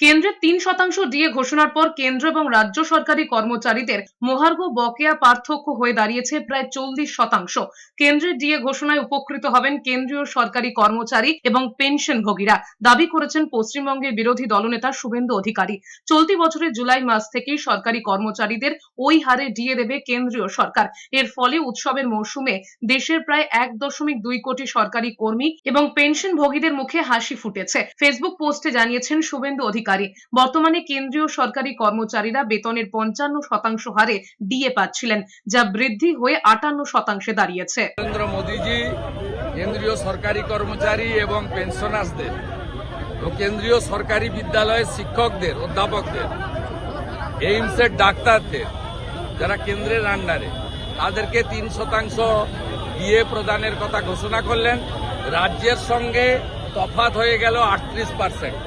কেন্দ্রের তিন শতাংশ ডিএ ঘোষণার পর কেন্দ্র এবং রাজ্য সরকারি কর্মচারীদের মহার্ঘ বকেয়া পার্থক্য হয়ে দাঁড়িয়েছে প্রায় চল্লিশ শতাংশ। কেন্দ্রের ডিএ ঘোষণায় উপকৃত হবেন কেন্দ্রীয় সরকারি কর্মচারী এবং পেনশনভোগীরা, দাবি করেছেন পশ্চিমবঙ্গের বিরোধী দলনেতা শুভেন্দু অধিকারী। চলতি বছরের জুলাই মাস থেকেই সরকারি কর্মচারীদের ওই হারে ডিএ দেবে কেন্দ্রীয় সরকার। এর ফলে উৎসবের মরশুমে দেশের প্রায় এক দশমিক দুই কোটি সরকারি কর্মী এবং পেনশনভোগীদের মুখে হাসি ফুটেছে। ফেসবুক পোস্টে জানিয়েছেন শুভেন্দু অধিকারী। বর্তমানে কেন্দ্রীয় সরকারি কর্মচারীরা বেতনের পঞ্চান্ন শতাংশ হারে ডিএ পাচ্ছিলেন, যা বৃদ্ধি হয়ে আটান্ন শতাংশে দাঁড়িয়েছে। নরেন্দ্র মোদীজি কেন্দ্রীয় সরকারি কর্মচারী এবং পেনশনার্সদের ও কেন্দ্রীয় সরকারি বিদ্যালয়ের শিক্ষকদের, অধ্যাপকদের, এইমসের ডাক্তারদের, যারা কেন্দ্রের আন্ডারে, তাদেরকে তিন শতাংশ দিয়ে প্রদানের কথা ঘোষণা করলেন। রাজ্যের সঙ্গে তফাত হয়ে গেল আটত্রিশ পার্সেন্ট।